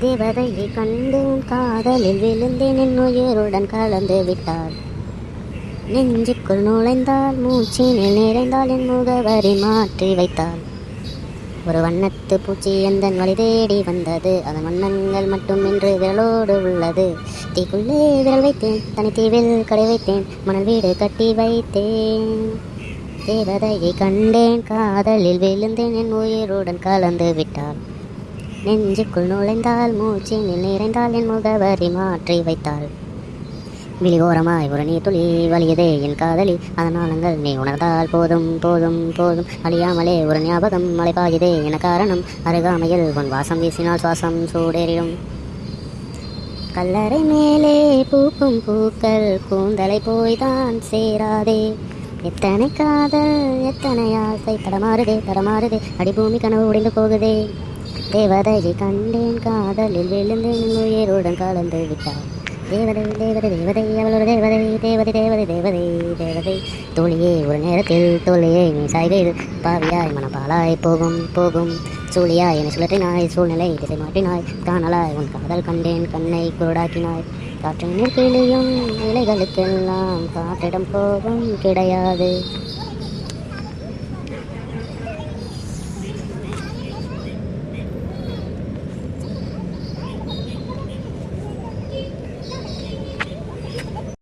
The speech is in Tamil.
தேவதையை கண்டேன் காதலில் விழுந்தேன் என் உயிருடன் கலந்து விட்டாள் நெஞ்சுக்குள் நுழைந்தால் மூச்சினில் நிறைந்தால் என் முகவரி மாற்றி வைத்தாள் ஒரு வண்ணத்து பூச்சி எந்தன் வழி தேடி வந்தது? அதன் வண்ணங்கள் மட்டும் இன்று விரலோடு உள்ளது. தீக்குள்ளே விரல் வைத்தேன் தனித்தீவில் கடை வைத்தேன் மணல் வீடு கட்டி வைத்தேன். தேவதையை கண்டேன் காதலில் விழுந்தேன் என் உயிருடன் கலந்து விட்டாள் நெஞ்சுக்குள் நுழைந்தால் மூச்சினில் நிறைந்தால் என் முகவரி மாற்றி வைத்தாள். விழிகோரமாய் ஒரு நீ துளி வலியதே என் காதலி அதனாலங்கள் நீ உணர்ந்தால் போதும் போதும் போதும். அழியாமலே ஒரு ஞாபகம் மலைப்பாயுதே என காரணம். அருகாமையில் உன் வாசம் வீசினால் சுவாசம் சூடேறிடும். கல்லறை மேலே பூக்கும் பூக்கள் கூந்தலை போய்தான் சேராதே. எத்தனை காதல் எத்தனை ஆசை தடமாறுதே தடமாறுதே. அடிபூமி கனவு உடைந்து போகுதே. தேவதையை கண்டேன் காதலில் விழுந்தேன் உயிருடன் கலந்து விட்டார் தேவதை தேவதை தேவதை அவளோட தேவதை தேவதை தேவதை தேவதை தேவதை. தோழியே ஒரு நேரத்தில் தோழியே நீ சாய்கையில் பாவியாய் மனப்பாலாய் போகும் போகும். சூழியாய் என்னை சுழற்றினாய் சூழ்நிலை திசை மாற்றினாய். காணலாய் உன் காதல் கண்டேன் கண்ணை குருடாக்கினாய். காற்றின் கிளியும் இலைகளுக்கெல்லாம் காற்றிடம் போகும் கிடையாது.